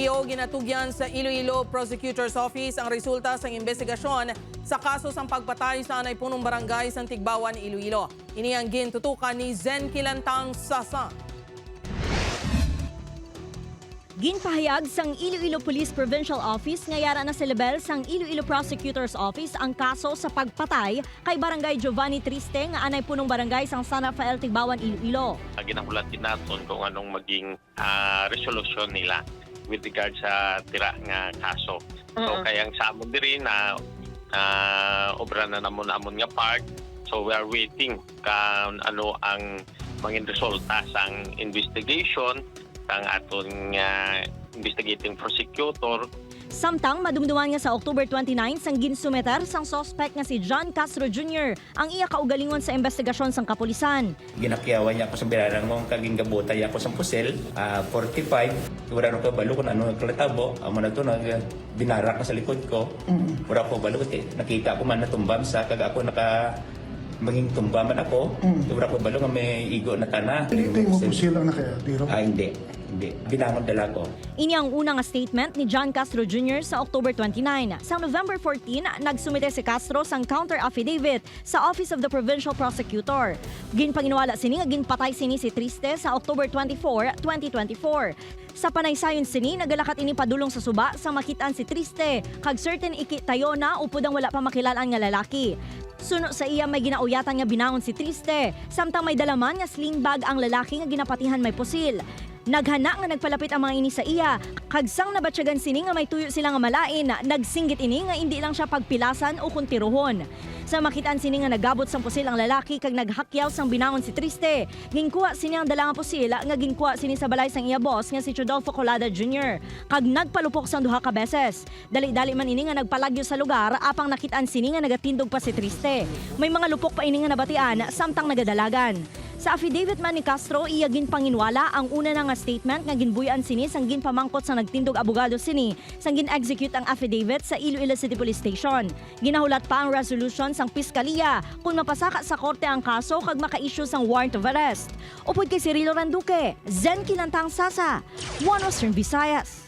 PO ginatugyan sa Iloilo Prosecutor's Office ang resulta sa investigasyon sa kaso sa pagpatay sa anay punong barangay sa Tigbawan, Iloilo. Ini ang gintutukan ni Zen Kilantang Sasa. Ginpahayag sang Iloilo Police Provincial Office ngayara na sa level sang Iloilo Prosecutor's Office ang kaso sa pagpatay kay Barangay Giovanni Triste nga anay punong barangay sang San Rafael Tigbawan, Iloilo. uh, ginahulat din natin kung anong maging ah, resolution nila with regard sa tira nga kaso. So kayang sa amon diri na ah, obra na namon amon nga part. So we are waiting kan ano ang mangin resulta sang investigation sang aton nga investigating prosecutor Samtang madumduman nga sa October 29 sang ginsumeter sang suspect nga si John Castro Jr. ang iya kaugalingon sa investigasyon sang kapulisan. Ginakyawan niya ako sa birarang mo, kaging gabutay ako sa pusel, ah, 45, wala ko balo kung ano nagklatabo, amo na to nag binarak na sa likod ko, wala ko balo eh. Nakita ko man na tumbam sa kaga ako naka maging tumbaman ako, wala ko balo nga may igo na tana. Hindi mo po silang na kaya, Tiro. Ah, hindi. Hindi. Binangon dala ko. Ini ang unang statement ni John Castro Jr. sa October 29. Sa November 14, nagsumite si Castro sang counter affidavit sa Office of the Provincial Prosecutor. Ginpanginwala sini nga ginpatay sini si Triste sa October 24, 2024. Sa panaysayon sini, nagalakat ini padulong sa suba sa makitaan si Triste, kag certain iki tayo na upod ang wala pa makilalaan nga lalaki. Suno sa iya may ginauyatan nga binangon si Triste, samtang may dalaman nga sling bag ang lalaki nga ginapatihan may pusil. Naghana nga nagpalapit ang mga ini sa iya. Kagsang nabatsyagan sini nga may tuyo sila nga malain, nagsinggit ini nga hindi lang siya pagpilasan o kuntiruhon. Sa makitaan sini nga nagabot sang pusil ang lalaki kag naghakyaw sang binangon si Triste. Ginkuha sini ang dalang pusil nga ginkuha sini sa balay sang iya boss nga si Chodolfo Colada Jr. Kag nagpalupok sang duha ka beses. Dali-dali man ini nga nagpalagyo sa lugar apang nakitaan sini nga nagatindog pa si Triste. May mga lupok pa ini nga nabatian samtang nagadalagan. Sa affidavit man ni Castro, iya ginpanginwala ang una na nga statement nga ginbuyan sini sang ginpamangkot sa nagtindog abogado sini sang gin-execute ang affidavit sa Iloilo City Police Station. Ginahulat pa ang resolution sang piskaliya kung mapasaka sa korte ang kaso kag maka-issue sang warrant of arrest. Upod kay Cirilo Randuque, Zen Kinantang Sasa, One Western Visayas.